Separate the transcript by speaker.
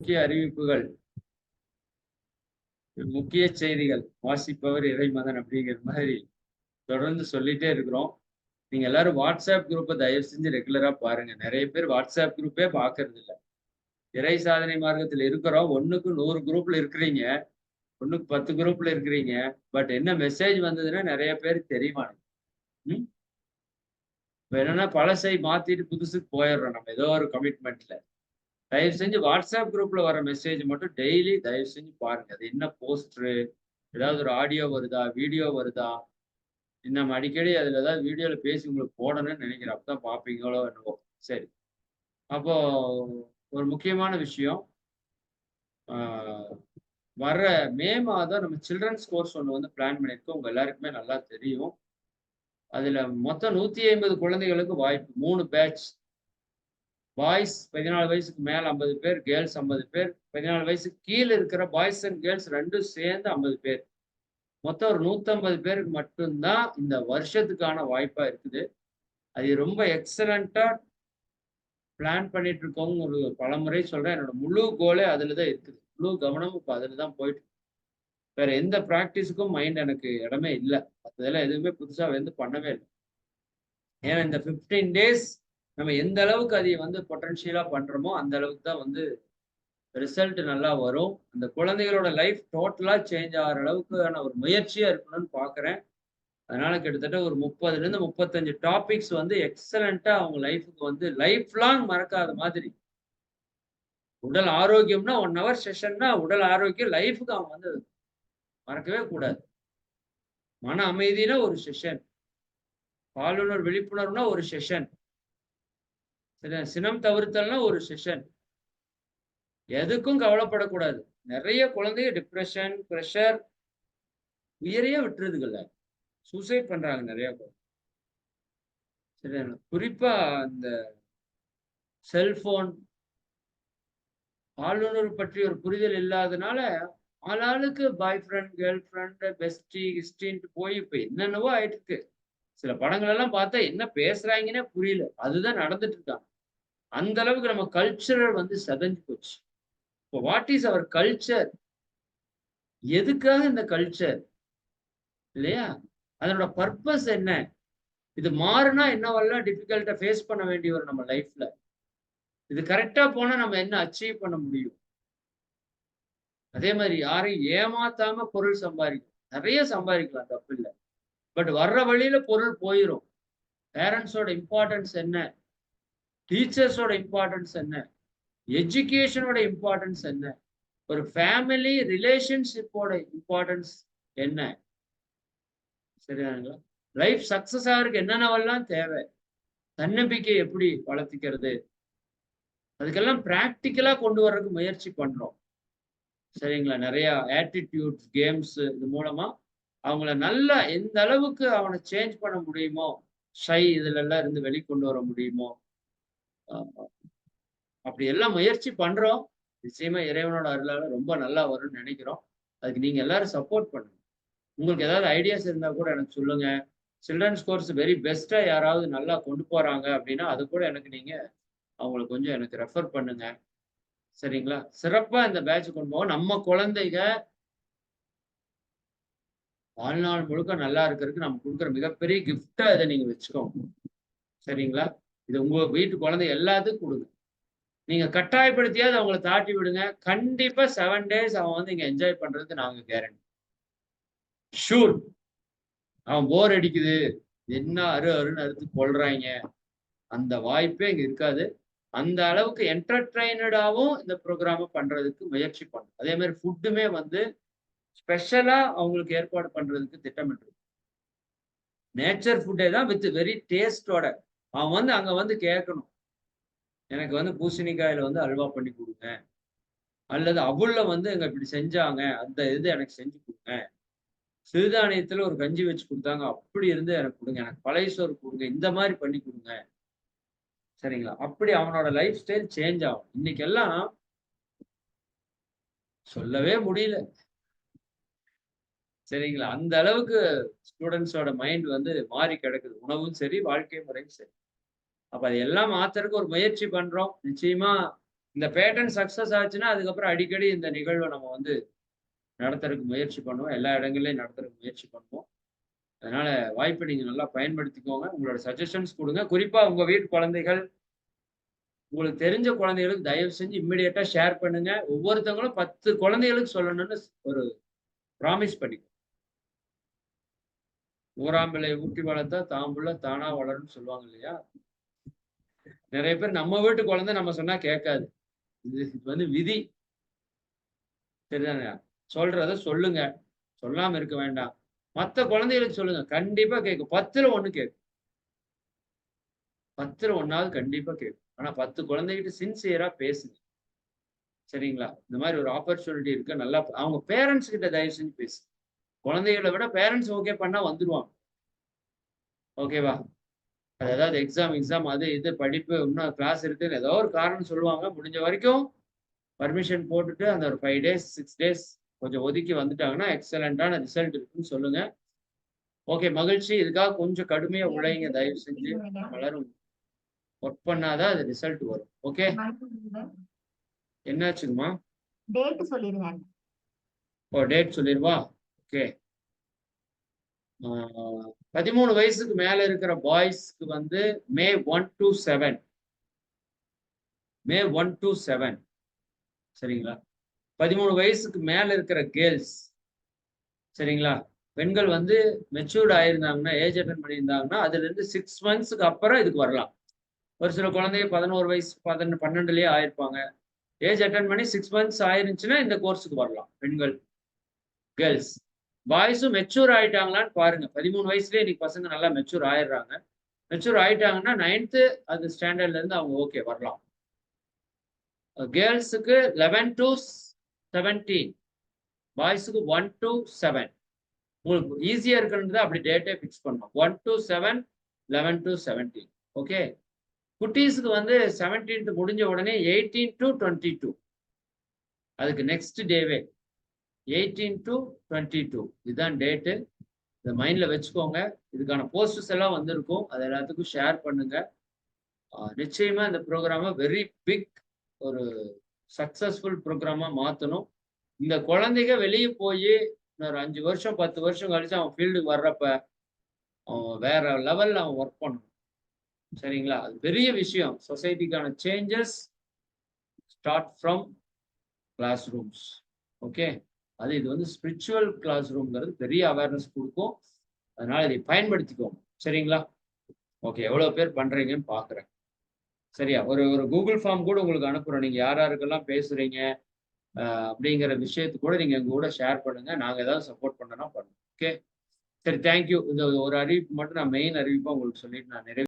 Speaker 1: முக்கிய அறிவிப்புகள். முக்கிய செய்திகள். வாசிப்பவர் இறைமதன் அப்படிங்கிற மாதிரி தொடர்ந்து சொல்லிட்டே இருக்கிறோம். நீங்க எல்லாரும் வாட்ஸ்அப் குரூப்பை தயவு செஞ்சு ரெகுலரா பாருங்க. நிறைய பேர் வாட்ஸ்அப் குரூப்பே பாக்குறது இல்ல இறை சாதனை மார்க்கத்தில் இருக்கிறோம். ஒண்ணுக்கு நூறு குரூப்ல இருக்கிறீங்க. ஒண்ணுக்கு பத்து குரூப்ல இருக்கிறீங்க. பட் என்ன மெசேஜ் வந்ததுன்னா நிறைய பேர் தெரியுமானு ம்? என்னன்னா பழசை மாத்திட்டு புதுசுக்கு போயிடுறோம் நம்ம. ஏதோ ஒரு கமிட்மெண்ட்ல தயவு செஞ்சு வாட்ஸ்அப் குரூப்ல வர மெசேஜ் மட்டும் டெய்லி தயவு செஞ்சு பாருங்க. அது என்ன போஸ்டரு ஏதாவது ஒரு ஆடியோ வருதா? வீடியோ வருதா? நம்ம அடிக்கடி அதுல ஏதாவது வீடியோல பேசி உங்களுக்கு போடணும்னு நினைக்கிறேன். அப்பதான் பாப்பீங்களோ என்னவோ. சரி. அப்போ ஒரு முக்கியமான விஷயம். வர்ற மே மாதம் நம்ம சில்ட்ரன்ஸ் கோர்ஸ் ஒன்று வந்து பிளான் பண்ணியிருக்கோம். உங்க எல்லாருக்குமே நல்லா தெரியும். அதுல மொத்தம் நூத்தி ஐம்பது குழந்தைகளுக்கு வாய்ப்பு மூணு பேட்ச் பாய்ஸ் பதினாலு வயசுக்கு மேல ஐம்பது பேர் கேர்ள்ஸ் ஐம்பது பேர். பதினாலு வயசுக்கு கீழே இருக்கிற பாய்ஸ் அண்ட் கேர்ள்ஸ் ரெண்டும் சேர்ந்து ஐம்பது பேர். மொத்தம் ஒரு நூத்தம்பது பேருக்கு மட்டும்தான் இந்த வருஷத்துக்கான வாய்ப்பா இருக்குது. அது ரொம்ப எக்ஸலண்டா பிளான் பண்ணிட்டு இருக்கோங்க ஒரு பலமுறை சொல்றேன். என்னோட முழு கோலே அதில் தான் இருக்குது. முழு கவனமும் இப்போ அதில் தான் போயிட்டு வேற எந்த ப்ராக்டிஸுக்கும் மைண்ட் எனக்கு இடமே இல்லை. அதெல்லாம் எதுவுமே புதுசா வந்து பண்ணவே இல்லை. ஏன்னா இந்த ஃபிஃப்டீன் டேஸ் நம்ம எந்த அளவுக்கு அதை வந்து பொட்டன்ஷியலாக பண்ணுறோமோ அந்த அளவுக்கு தான் வந்து ரிசல்ட் நல்லா வரும். அந்த குழந்தைகளோட லைஃப் டோட்டலாக சேஞ்ச் ஆகிற அளவுக்கான ஒரு முயற்சியாக இருக்கணும்னு பார்க்குறேன் அதனால கிட்டத்தட்ட ஒரு முப்பதுலேருந்து முப்பத்தஞ்சு டாபிக்ஸ் வந்து எக்ஸலண்ட்டாக அவங்க லைஃபுக்கு வந்து லைஃப் லாங் மறக்காத மாதிரி. உடல் ஆரோக்கியம்னா ஒன் ஹவர் செஷன்னா உடல் ஆரோக்கியம் லைஃபுக்கு அவங்க வந்து மறக்கவே கூடாது. மன அமைதினா ஒரு செஷன் பாலுணர் விழிப்புணர்வுனா ஒரு செஷன் சினம் தவிர்த்தல்னா ஒரு செஷன் எதுக்கும் கவலைப்படக்கூடாது. நிறைய குழந்தைங்க டிப்ரெஷன் ப்ரெஷர் உயிரையே விட்டுறதுக்குல்ல சூசைட் பண்றாங்க நிறைய பேர். சரியா? குறிப்பா இந்த செல்போன் ஆளுநர் பற்றி ஒரு புரிதல் இல்லாதனால ஆளாளுக்கு boy friend girl friend bestie ஹிஸ்டின்ட்டு போய் இப்போ என்னென்னவோ ஆயிட்டு இருக்கு சில படங்கள் எல்லாம் பார்த்தா என்ன பேசுறாங்கன்னே புரியல. அதுதான் நடந்துட்டு இருக்காங்க. அந்த அளவுக்கு நம்ம கல்ச்சரல் வந்து செதஞ்சு போச்சு. இப்போ வாட் இஸ் அவர் கல்ச்சர் எதுக்காக இந்த கல்ச்சர் இல்லையா? அதனோட பர்பஸ் என்ன? இது மாறுனா என்னவெல்லாம் டிஃபிகல்ட்டா ஃபேஸ் பண்ண வேண்டிய வரும் நம்ம லைஃப்ல இது கரெக்டா போனா நம்ம என்ன அச்சீவ் பண்ண முடியும்? அதே மாதிரி யாரையும் ஏமாத்தாம பொருள் சம்பாதிக்கும் நிறைய சம்பாதிக்கலாம் தப்பு இல்லை பட் வர்ற வழியில பொருள் போயிடும் பேரண்ட்ஸோட இம்பார்ட்டன்ஸ் என்ன? டீச்சர்ஸோட இம்பார்ட்டன்ஸ் என்ன? எஜுகேஷனோட இம்பார்ட்டன்ஸ் என்ன? ஒரு ஃபேமிலி ரிலேஷன்ஷிப்போட இம்பார்ட்டன்ஸ் என்ன? சரியானுங்களா லைஃப் சக்சஸ் ஆகிறதுக்கு என்னென்னவெல்லாம் தேவை? தன்னம்பிக்கை எப்படி வளர்த்திக்கிறது? அதுக்கெல்லாம் ப்ராக்டிக்கலா கொண்டு வர்றதுக்கு முயற்சி பண்றோம். சரிங்களா? நிறைய ஆட்டிடியூட்ஸ் கேம்ஸ் இது மூலமா அவங்கள நல்லா எந்த அளவுக்கு அவனை சேஞ்ச் பண்ண முடியுமோ ஷை இதுல எல்லாம் இருந்து வெளிக்கொண்டு வர முடியுமோ அப்படி எல்லாம் முயற்சி பண்றோம். நிச்சயமா இறைவனோட அருளால ரொம்ப நல்லா வரும்னு நினைக்கிறோம். அதுக்கு நீங்க எல்லாரும் சப்போர்ட் பண்ணுங்க. உங்களுக்கு ஏதாவது ஐடியாஸ் இருந்தா கூட எனக்கு சொல்லுங்க. சில்ட்ரன்ஸ் கோர்ஸ் வெரி பெஸ்டா யாராவது நல்லா கொண்டு போறாங்க அப்படின்னா அது கூட எனக்கு நீங்க அவங்களுக்கு கொஞ்சம் எனக்கு ரெஃபர் பண்ணுங்க. சரிங்களா? சிறப்பா இந்த பேட்ச் கொண்டு போவோம் நம்ம குழந்தைங்க வாழ்நாள் முழுக்க நல்லா இருக்கிறதுக்கு நம்ம கொடுக்குற மிகப்பெரிய கிஃப்டா இதை நீங்க வச்சுக்கோங்க. சரிங்களா? இது உங்க வீட்டு குழந்தை எல்லாத்துக்கும் கொடுங்க. நீங்க கட்டாயப்படுத்தியாவது அவங்கள தாட்டி விடுங்க. கண்டிப்பா செவன் டேஸ் அவன் வந்து இங்க என்ஜாய் பண்றதுக்கு நாங்க கேரண்டி ஷூர் அவன் போர் அடிக்குது. என்ன அரு அருன்னு அறுத்து கொள்றாங்க அந்த வாய்ப்பே இங்க இருக்காது. அந்த அளவுக்கு என்டர்டைனடாகவும் இந்த ப்ரோக்ராம பண்றதுக்கு முயற்சி பண்ணும். அதே மாதிரி ஃபுட்டுமே வந்து ஸ்பெஷலா அவங்களுக்கு ஏற்பாடு பண்றதுக்கு திட்டமிட்டு நேச்சர் ஃபுட்டே தான் வித் வெரி டேஸ்டோட அவன் வந்து அங்க வந்து கேட்கணும். எனக்கு வந்து பூசணிக்காயில வந்து அல்வா பண்ணி கொடுங்க. அல்லது அவுள்ள வந்து எங்க இப்படி செஞ்சாங்க அந்த இது எனக்கு செஞ்சு கொடுங்க. சிறுதானியத்துல ஒரு கஞ்சி வச்சு கொடுத்தாங்க அப்படி இருந்து எனக்கு கொடுங்க. எனக்கு பழைய சோறு கொடுங்க இந்த மாதிரி பண்ணி கொடுங்க. சரிங்களா? அப்படி அவனோட லைஃப் ஸ்டைல் சேஞ்ச் ஆகும். இன்னைக்கு எல்லாம் சொல்லவே முடியல. சரிங்களா? அந்த அளவுக்கு ஸ்டூடெண்ட்ஸோட மைண்ட் வந்து மாறி கிடக்குது. உணவும் சரி வாழ்க்கை முறையும் சரி. அப்ப அது எல்லாம் மாத்துறதுக்கு ஒரு முயற்சி பண்றோம். நிச்சயமா இந்த பேட்டர்ன் சக்சஸ் ஆச்சுன்னா அதுக்கப்புறம் அடிக்கடி இந்த நிகழ்வை நம்ம வந்து நடத்துறதுக்கு முயற்சி பண்ணுவோம். எல்லா இடங்கள்லையும் நடத்துறதுக்கு முயற்சி பண்ணுவோம். அதனால வாய்ப்பை நீங்க நல்லா பயன்படுத்திக்கோங்க. உங்களோட சஜஷன்ஸ் கொடுங்க. குறிப்பா உங்க வீட்டு குழந்தைகள் உங்களுக்கு தெரிஞ்ச குழந்தைகளுக்கு தயவு செஞ்சு இம்மிடியட்டா ஷேர் பண்ணுங்க. ஒவ்வொருத்தவங்களும் பத்து குழந்தைகளுக்கு சொல்லணும்னு ஒரு ப்ராமிஸ் பண்ணிக்கோ ஊராம்பிள்ளை ஊட்டி வளர்த்தா தாம்புள்ள தானா வளரும்னு சொல்லுவாங்க இல்லையா? நிறைய பேர் நம்ம வீட்டு குழந்தை நம்ம சொன்னா கேட்காது. இது வந்து விதி. சரிதானே சொல்றத சொல்லுங்க. சொல்லாம இருக்க வேண்டாம். மத்த குழந்தைகளுக்கு சொல்லுங்க. கண்டிப்பா கேட்கும். பத்துல ஒண்ணு கேட்கும். பத்துல ஒன்னாவது கண்டிப்பா கேட்கும். ஆனா பத்து குழந்தைகிட்ட சின்சியரா பேசுங்க. சரிங்களா? இந்த மாதிரி ஒரு ஆப்பர்ச்சுனிட்டி இருக்கு. நல்லா அவங்க பேரண்ட்ஸ் கிட்ட தயவு செஞ்சு பேசு குழந்தைகளை விட பேரண்ட்ஸ் ஓகே பண்ணா வந்துருவாங்க. ஓகேவா அது ஏதாவது எக்ஸாம் எக்ஸாம் அது இது படிப்பு இன்னும் கிளாஸ் இருக்குன்னு ஏதோ ஒரு காரணம் சொல்லுவாங்க. முடிஞ்ச வரைக்கும் பர்மிஷன் போட்டுட்டு அந்த ஒரு ஃபைவ் டேஸ் சிக்ஸ் டேஸ் கொஞ்சம் ஒதுக்கி வந்துட்டாங்கன்னா எக்ஸலண்டான ரிசல்ட் இருக்குன்னு சொல்லுங்க. ஓகே மகிழ்ச்சி. இதுக்காக கொஞ்சம் கடுமையா உழைங்க. தயவு செஞ்சு வளரும். ஒர்க் பண்ணாதான் அது ரிசல்ட் வரும். ஓகே என்னாச்சுங்கம்மா?
Speaker 2: டேட் சொல்லிருங்க.
Speaker 1: ஓ டேட் சொல்லிடுவா ஓகே. பதிமூணு வயசுக்கு மேல இருக்கிற பாய்ஸ்க்கு வந்து May one to seven. May one to seven. சரிங்களா? பதிமூணு வயசுக்கு மேல இருக்கிற கேர்ள்ஸ். சரிங்களா? பெண்கள் வந்து மெச்சூர்ட் ஆயிருந்தாங்கன்னா ஏஜ் அட்டன் பண்ணியிருந்தாங்கன்னா அதுல இருந்து சிக்ஸ் மந்த்ஸ்க்கு அப்புறம் இதுக்கு வரலாம். ஒரு சில குழந்தைங்க பதினோரு வயசு பதினெண்டு பன்னெண்டுலயே ஆயிருப்பாங்க. ஏஜ் அட்டன் பண்ணி சிக்ஸ் மந்த்ஸ் ஆயிருந்துச்சுன்னா இந்த கோர்ஸுக்கு வரலாம். பெண்கள் கேர்ள்ஸ் பாய்ஸும் மெச்சூர் ஆயிட்டாங்களான்னு பாருங்க. பதிமூணு வயசுலேயே இன்னைக்கு பசங்க நல்லா மெச்சூர் ஆயிடுறாங்க. மெச்சூர் ஆயிட்டாங்கன்னா நைன்த்து அது ஸ்டாண்டர்ட்ல இருந்து அவங்க ஓகே வரலாம். கேர்ள்ஸுக்கு லெவன் டு செவன்டீன் பாய்ஸுக்கு ஒன் டு செவன் உங்களுக்கு ஈஸியா இருக்குன்றது அப்படி டேட்டே ஃபிக்ஸ் பண்ணணும். One to seven eleven to seventeen okay குட்டீஸுக்கு வந்து செவன்டீன்த் முடிஞ்ச உடனே எயிட்டீன் டு டுவெண்ட்டி டூ அதுக்கு நெக்ஸ்ட் டேவே எயிட்டீன் டு டுவெண்ட்டி டூ இதுதான் டேட்டு இதை மைண்டில் வச்சுக்கோங்க. இதுக்கான போஸ்டர்ஸ் எல்லாம் வந்திருக்கும். அது எல்லாத்துக்கும் ஷேர் பண்ணுங்க. நிச்சயமா இந்த ப்ரோக்ராமை வெரி பிக் ஒரு சக்சஸ்ஃபுல் ப்ரோக்ராமா மாற்றணும் இந்த குழந்தைங்க வெளியே போய் இன்னொரு அஞ்சு வருஷம் பத்து வருஷம் கழிச்சு அவன் ஃபீல்டுக்கு வர்றப்ப அவன் வேற லெவலில் அவன் ஒர்க் பண்ணணும். சரிங்களா? அது பெரிய விஷயம். சொசைட்டிக்கான changes start from classrooms okay அது இது வந்து ஸ்பிரிச்சுவல் கிளாஸ் ரூம்ங்கிறது பெரிய அவேர்னஸ் கொடுக்கும். அதனால இதை பயன்படுத்திக்கோங்க. சரிங்களா? ஓகே எவ்வளோ பேர் பண்ணுறீங்கன்னு பார்க்குறேன் சரியா? ஒரு ஒரு கூகுள் ஃபார்ம் கூட உங்களுக்கு அனுப்புகிறோம் நீங்கள் யார் யாருக்கெல்லாம் பேசுகிறீங்க அப்படிங்கிற விஷயத்து கூட நீங்கள் எங்கள் கூட ஷேர் பண்ணுங்கள் நாங்கள் ஏதாவது சப்போர்ட் பண்ணனா பண்ணுவோம். ஓகே சரி தேங்க்யூ இந்த ஒரு அறிவிப்பு மட்டும் நான் மெயின் அறிவிப்பாக உங்களுக்கு சொல்லிட்டு நான் நிறைவு